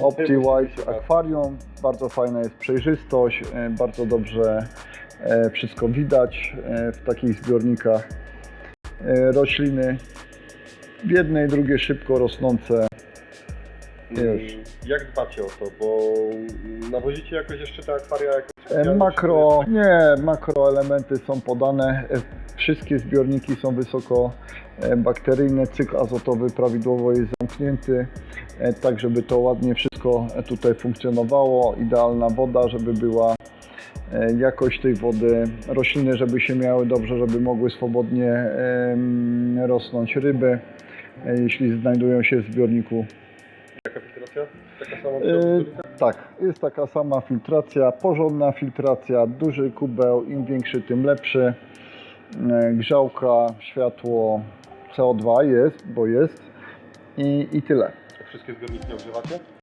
OptiWise Aquarium. Bardzo fajna jest przejrzystość, e, bardzo dobrze e, wszystko widać e, w takich zbiornikach. Rośliny w jednej, drugie szybko rosnące. Mm, Jak dbacie o to? Bo nawozicie jakoś jeszcze te akwaria Makro, nie, makroelementy są podane. E, Wszystkie zbiorniki są wysoko e, bakteryjne, cykl azotowy prawidłowo jest zamknięty, e, tak żeby to ładnie wszystko e, tutaj funkcjonowało. Idealna woda, żeby była e, jakość tej wody, rośliny, żeby się miały dobrze, żeby mogły swobodnie rosnąć ryby, e, jeśli znajdują się w zbiorniku Jaka filtracja? Taka sama filtracja? tak, jest taka sama filtracja, porządna filtracja, duży kubeł, im większy, tym lepszy. E, Grzałka, światło, CO2 jest, bo jest i, i tyle. Wszystkie zbiorniki ogrzewacie?